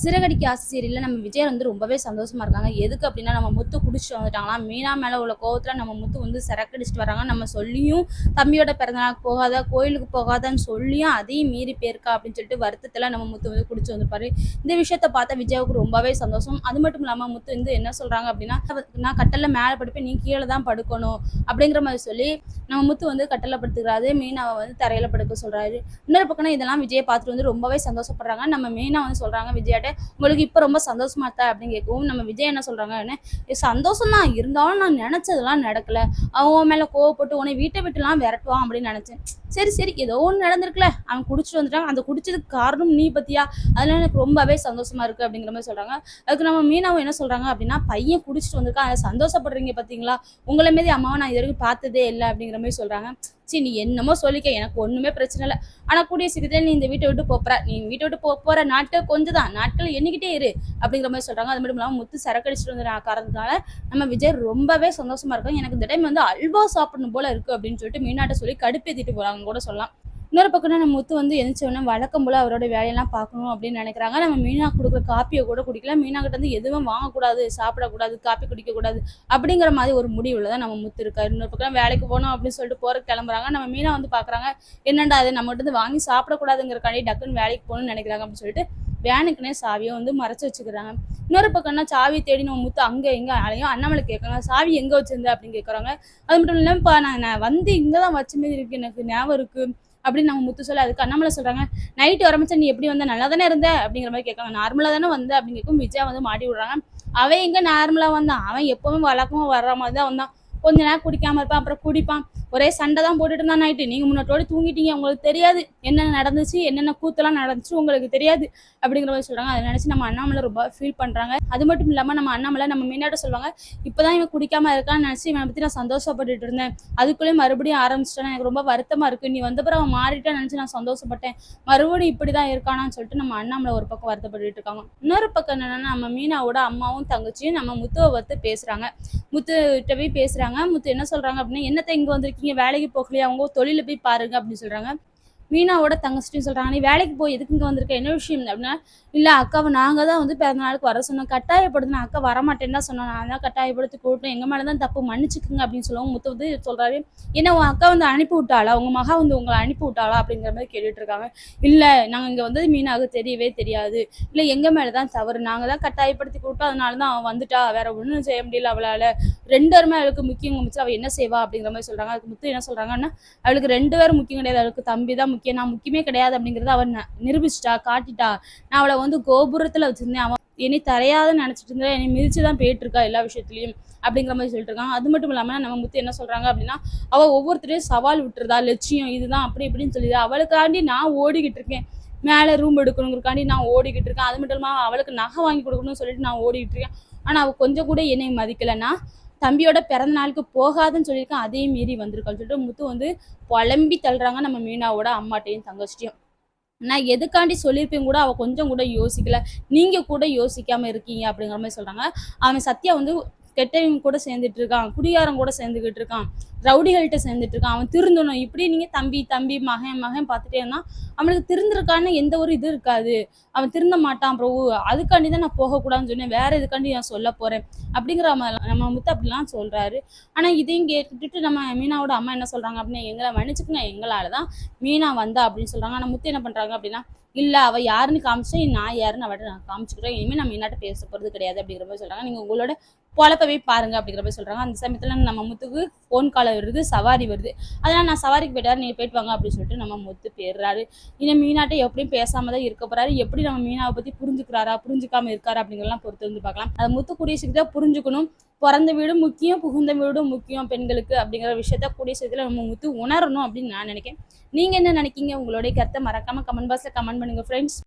சிறகடிக்கு ஆசை சீரியலில் நம்ம விஜய் வந்து ரொம்பவே சந்தோஷமா இருக்காங்க. எதுக்கு அப்படின்னா நம்ம முத்து குடிச்சிட்டு வந்துட்டாங்களா? மீனா மேலே உள்ள கோவத்தில் நம்ம முத்து வந்து சிறக்கடிச்சிட்டு வராங்க. நம்ம சொல்லியும் தம்பியோட பிறந்தநாளுக்கு போகாத கோயிலுக்கு போகாதான்னு சொல்லியும் அதையும் மீறி போயிருக்கா அப்படின்னு சொல்லிட்டு வருத்தத்தில் நம்ம முத்து வந்து குடிச்சு வந்திருப்பாரு. இந்த விஷயத்த பார்த்தா விஜயாவுக்கு ரொம்பவே சந்தோஷம். அது மட்டும் இல்லாமல் முத்து வந்து என்ன சொல்கிறாங்க அப்படின்னா நான் கட்டலில் மேலே படுப்பேன் நீ கீழே தான் படுக்கணும் அப்படிங்கிற மாதிரி சொல்லி நம்ம முத்து வந்து கட்டலில் படுத்துக்கிறாரு. மீனாவை வந்து தரையில் படுக்க சொல்கிறாரு இன்னொரு பக்கம் இதெல்லாம் விஜயை பார்த்துட்டு வந்து ரொம்பவே சந்தோஷப்படுறாங்க. நம்ம மீனா வந்து சொல்கிறாங்க விஜயாட்ட உங்களுக்கு இப்போ ரொம்ப சந்தோஷமா இருக்கா அப்படின்னு கேட்கவும் நம்ம விஜய் என்ன சொல்றாங்க என்ன சந்தோஷம் தான் இருந்தாலும் நான் நினச்சதெல்லாம் நடக்கல. அவன் மேலே கோவப்பட்டு உன்னை வீட்டை விட்டுலாம் விரட்டுவான் அப்படின்னு நினச்சேன். சரி சரி ஏதோ ஒன்று நடந்திருக்குல. அவன் குடிச்சிட்டு வந்துட்டாங்க அந்த குடிச்சதுக்கு காரணம் நீ பத்தியா? அதனால எனக்கு ரொம்பவே சந்தோஷமா இருக்கு அப்படிங்கிற மாதிரி சொல்றாங்க. அதுக்கு நம்ம மீனாவும் என்ன சொல்றாங்க அப்படின்னா பையன் குடிச்சிட்டு வந்திருக்கான். அதை சந்தோஷப்படுறீங்க பாத்தீங்களா? உங்களை மாரி அம்மாவை நான் இது வரைக்கும் பார்த்ததே இல்லை அப்படிங்கிற மாதிரி சொல்றாங்க. சரி நீ என்னமோ சொல்லிக்க. எனக்கு ஒண்ணுமே பிரச்சனை இல்லை. ஆனா கூடிய சீக்கிரத்தில் நீ இந்த வீட்டை விட்டு போற. நீ வீட்டை விட்டு போக போற நாட்கள் கொஞ்சம் தான் நாட்கள் எண்ணிக்கிட்டே இரு அப்படிங்கிற மாதிரி சொல்றாங்க. அது மட்டும் இல்லாமல் முத்து சரக்கடிச்சிட்டு வந்து காரணத்தினால நம்ம விஜய் ரொம்பவே சந்தோஷமா இருக்கும் எனக்கு இந்த டைம் வந்து அல்வா சாப்பிடணும் போல இருக்கு அப்படின்னு சொல்லிட்டு மீனாட்ட சொல்லி கடுப்பேத்திட்டு போறாங்க கூட சொல்லலாம். இன்னொரு பக்கம் நம்ம முத்து வந்து எந்திரிச்ச உடனே வழக்கம் போல அவரோட வேலையெல்லாம் பார்க்கணும் அப்படின்னு நினைக்கிறாங்க. நம்ம மீனா கொடுக்குற காப்பியை கூட குடிக்கல. மீனா கிட்ட வந்து எதுவும் வாங்கக்கூடாது சாப்பிடக்கூடாது காப்பி குடிக்கக்கூடாது அப்படிங்கிற மாதிரி ஒரு முடிவில் தான் நம்ம முத்து இருக்காரு. இன்னொரு பக்கம் வேலைக்கு போகணும் அப்படின்னு சொல்லிட்டு போற கிளம்புறாங்க. நம்ம மீனா வந்து பார்க்குறாங்க என்னண்டா அது நம்ம வந்து வாங்கி வாங்கி சாப்பிடக்கூடாதுங்கிறக்காண்டி டக்குன்னு வேலைக்கு போகணும்னு நினைக்கிறாங்க அப்படின்னு சொல்லிட்டு வேனுக்குன்னே சாவியை வந்து மறைச்சு வச்சுக்கிறாங்க. இன்னொரு பக்கம்னா சாவி தேடி நம்ம முத்து அங்கே எங்கே அலையும் அண்ணாமலை கேட்குறாங்க சாவி எங்கே வச்சிருந்த? அப்படின்னு கேட்குறாங்க. அது மட்டும் இல்லாமப்பா நான் நான் வந்து இங்கே தான் வச்ச மாதிரி இருக்கு எனக்கு ஞாபகம் இருக்கு அப்படின்னு நம்ம முத்து சொல்ல அதுக்கு அண்ணாமலை சொல்கிறாங்க நைட்டு வரமிச்சா நீ எப்படி வந்த? நல்லா தானே இருந்த? அப்படிங்கிற மாதிரி கேட்காங்க நார்மலாக தானே வந்த? அப்படின்னு கேட்கும் விஜயா வந்து மாட்டி விடுறாங்க. அவன் எங்கே நார்மலாக வந்தான்? அவன் எப்போவுமே வழக்கமாக வர்ற மாதிரி தான் வந்தான். கொஞ்ச நேரம் குடிக்காமல் இருப்பான் அப்புறம் குடிப்பான். ஒரே சண்டை தான் போட்டுட்டு இருந்தான் நைட்டு நீங்க முன்னாட்டோட தூங்கிட்டீங்க உங்களுக்கு தெரியாது என்னென்ன நடந்துச்சு என்னென்ன கூத்தெல்லாம் நடந்துச்சு உங்களுக்கு தெரியாது அப்படிங்கிற மாதிரி சொல்றாங்க. அதை நினைச்சு நம்ம அண்ணாமலை ரொம்ப ஃபீல் பண்றாங்க. அது மட்டும் இல்லாம நம்ம அண்ணாமலை நம்ம மீனாட்ட சொல்லுவாங்க இப்பதான் இவன் குடிக்காம இருக்கான்னு நினைச்சு இவனை பத்தி நான் சந்தோஷப்பட்டுட்டு இருந்தேன். அதுக்குள்ளேயே மறுபடியும் ஆரம்பிச்சிட்டேன். எனக்கு ரொம்ப வருத்தமா இருக்கு. நீ வந்த பிறகு அவன் மாறிட்டா நினைச்சு நான் சந்தோஷப்பட்டேன். மறுபடியும் இப்படிதான் இருக்கானான்னு சொல்லிட்டு நம்ம அண்ணாமலை ஒரு பக்கம் வருத்தப்பட்டுட்டு இருக்காங்க. இன்னொரு பக்கம் என்னன்னா நம்ம மீனாவோட அம்மாவும் தங்கச்சியும் நம்ம முத்துவை பத்தி பேசுறாங்க. முத்து கிட்ட போய் பேசுறாங்க. முத்து என்ன சொல்றாங்க அப்படின்னா என்னத்தை இங்க வந்திருக்கீங்க? வேலைக்கு போகலையா? அவங்க தொழில போய் பாருங்க அப்படின்னு சொல்றாங்க. மீனாவோட தங்கச்சிட்டும் சொல்கிறாங்க நீ வேலைக்கு போய் எதுக்கு இங்கே வந்திருக்க? என்ன விஷயம் அப்படின்னா இல்லை அக்காவை நாங்கள் தான் வந்து பிறந்த நாளுக்கு வர சொன்னோம். கட்டாயப்படுத்தின அக்கா வரமாட்டேன்னு தான் சொன்னோம். நான் தான் கட்டாயப்படுத்தி கூட்டணும் மேலே தான் தப்பு மன்னிச்சுக்குங்க அப்படின்னு சொல்லுவோம் முத்து வந்து சொல்கிறாரு ஏன்னா உன் அக்கா வந்து அனுப்பி விட்டாளா? உங்கள் மகா வந்து உங்களை அனுப்பி விட்டாளா? அப்படிங்கிற மாதிரி கேட்டுட்டு இருக்காங்க. இல்லை நாங்கள் இங்கே வந்தது மீனாக தெரியவே தெரியாது. இல்லை எங்கள் மேலே தான் தவறு. நாங்கள் தான் கட்டாயப்படுத்தி கூப்பிட்டோம். அதனால தான் அவன் வந்துட்டா. வேற ஒன்றும் செய்ய முடியல அவளால். ரெண்டு பேருமே அவளுக்கு முக்கியம் முடிச்சு அவள் என்ன செய்வா? அப்படிங்கிற மாதிரி சொல்கிறாங்க அதுக்கு முத்து என்ன சொல்கிறாங்கன்னா அவளுக்கு ரெண்டு பேரும் முக்கியம் கிடையாது. அவளுக்கு தம்பி தான் முக்கியம் நான் முக்கியமே கிடையாது அப்படிங்கறத அவன் நிரூபிச்சிட்டா காட்டிட்டா. நான் அவளை வந்து கோபுரத்துல வச்சிருந்தேன். அவன் என்னை தரையாதுன்னு நினைச்சிட்டு இருந்தா என்னை மிதிச்சு தான் போயிட்டு இருக்கா எல்லா விஷயத்துலயும் அப்படிங்கிற மாதிரி சொல்லிட்டு இருக்காங்க அது மட்டும் இல்லாம நம்ம முத்து என்ன சொல்றாங்க அப்படின்னா அவள் ஒவ்வொருத்தரையும் சவால் விட்டுறதா லட்சியம் இதுதான் அப்படி இப்படின்னு சொல்லி அவளுக்காண்டி நான் ஓடிக்கிட்டு இருக்கேன். மேலே ரூம் எடுக்கணுங்கிறக்காண்டி நான் ஓடிக்கிட்டு இருக்கேன். அது மட்டும் இல்லாமல் அவளுக்கு நகை வாங்கி கொடுக்கணும்னு சொல்லிட்டு நான் ஓடிக்கிட்டு இருக்கேன். ஆனால் அவள் கொஞ்சம் கூட என்னை மதிக்கலைன்னா தம்பியோட பிறந்த நாளுக்கு போகாதுன்னு சொல்லியிருக்கேன் அதையும் மீறி வந்திருக்கான்னு சொல்லிட்டு முத்து வந்து புலம்பி தள்ளுறாங்க நம்ம மீனாவோட அம்மாட்டையும் தங்கச்சிட்டையும். நான் எதுக்காண்டி சொல்லியிருப்பேன் கூட அவள் கொஞ்சம் கூட யோசிக்கல. நீங்கள் கூட யோசிக்காம இருக்கீங்க அப்படிங்கிற மாதிரி சொல்கிறாங்க அவன் சத்யா வந்து கெட்டவங்க கூட சேர்ந்துட்டு இருக்கான் குடியாரம் கூட சேர்ந்துக்கிட்டு இருக்கான் ரவுடிகள்கிட்ட சேர்ந்துட்டு இருக்கான் அவன் திருந்தணும். இப்படி நீங்கள் தம்பி தம்பி மகன் மகன் பார்த்துட்டே இருந்தா அவனுக்கு திருந்திருக்கான்னு எந்த ஒரு இது இருக்காது. அவன் திருந்த மாட்டான் பிரபு அதுக்காண்டி தான் நான் போகக்கூடாதுன்னு சொன்னேன். வேற இதுக்காண்டி நான் சொல்ல போறேன்? அப்படிங்கிற நம்ம முத்து அப்படிலாம் சொல்றாரு. ஆனா இதையும் கேட்டுட்டு நம்ம மீனாவோட அம்மா என்ன சொல்றாங்க அப்படின்னா எங்களை மன்னிச்சுக்குங்க எங்களால தான் மீனா வந்தா அப்படின்னு சொல்றாங்க. ஆனா முத்து என்ன பண்றாங்க அப்படின்னா இல்ல அவ யாருன்னு காமிச்சா நான் யாருன்னு அவட்ட நான் காமிச்சுக்கிறேன். இனிமே நம்ம என்னாட்ட பேச போறது கிடையாது அப்படிங்கிற மாதிரி சொல்றாங்க. நீங்க உங்களோட பொழப்பவே பாருங்க அப்படிங்கிற மாதிரி சொல்றாங்க. அந்த சமயத்துல நம்ம முத்துக்கு ஃபோன் காலை வருது சவாரி வருது. அதனால நான் சவாரிக்கு போயிட்டாரு நீங்க போயிட்டு வாங்க அப்படின்னு சொல்லிட்டு நம்ம முத்து போயிடுறாரு. இன்னும் மீனாட்டை எப்படியும் பேசாம தான் இருக்க போறாரு. எப்படி நம்ம மீனாவை பத்தி புரிஞ்சுக்கிறாரா புரிஞ்சுக்காம இருக்காரு அப்படிங்கிறலாம் பொறுத்து வந்து பார்க்கலாம். அந்த முத்து கூடிய சீக்கிரம் புரிஞ்சுக்கணும். பிறந்த வீடும் முக்கியம் புகுந்த வீடும் முக்கியம் பெண்களுக்கு அப்படிங்கிற விஷயத்த கூடிய சீக்கிரத்தில் நம்ம முத்து உணரணும் அப்படின்னு நான் நினைக்கிறேன். நீங்க என்ன நினைக்கீங்க உங்களுடைய கருத்தை மறக்காம கமெண்ட் பாக்ஸ்ல கமெண்ட் பண்ணுங்க ஃப்ரெண்ட்ஸ்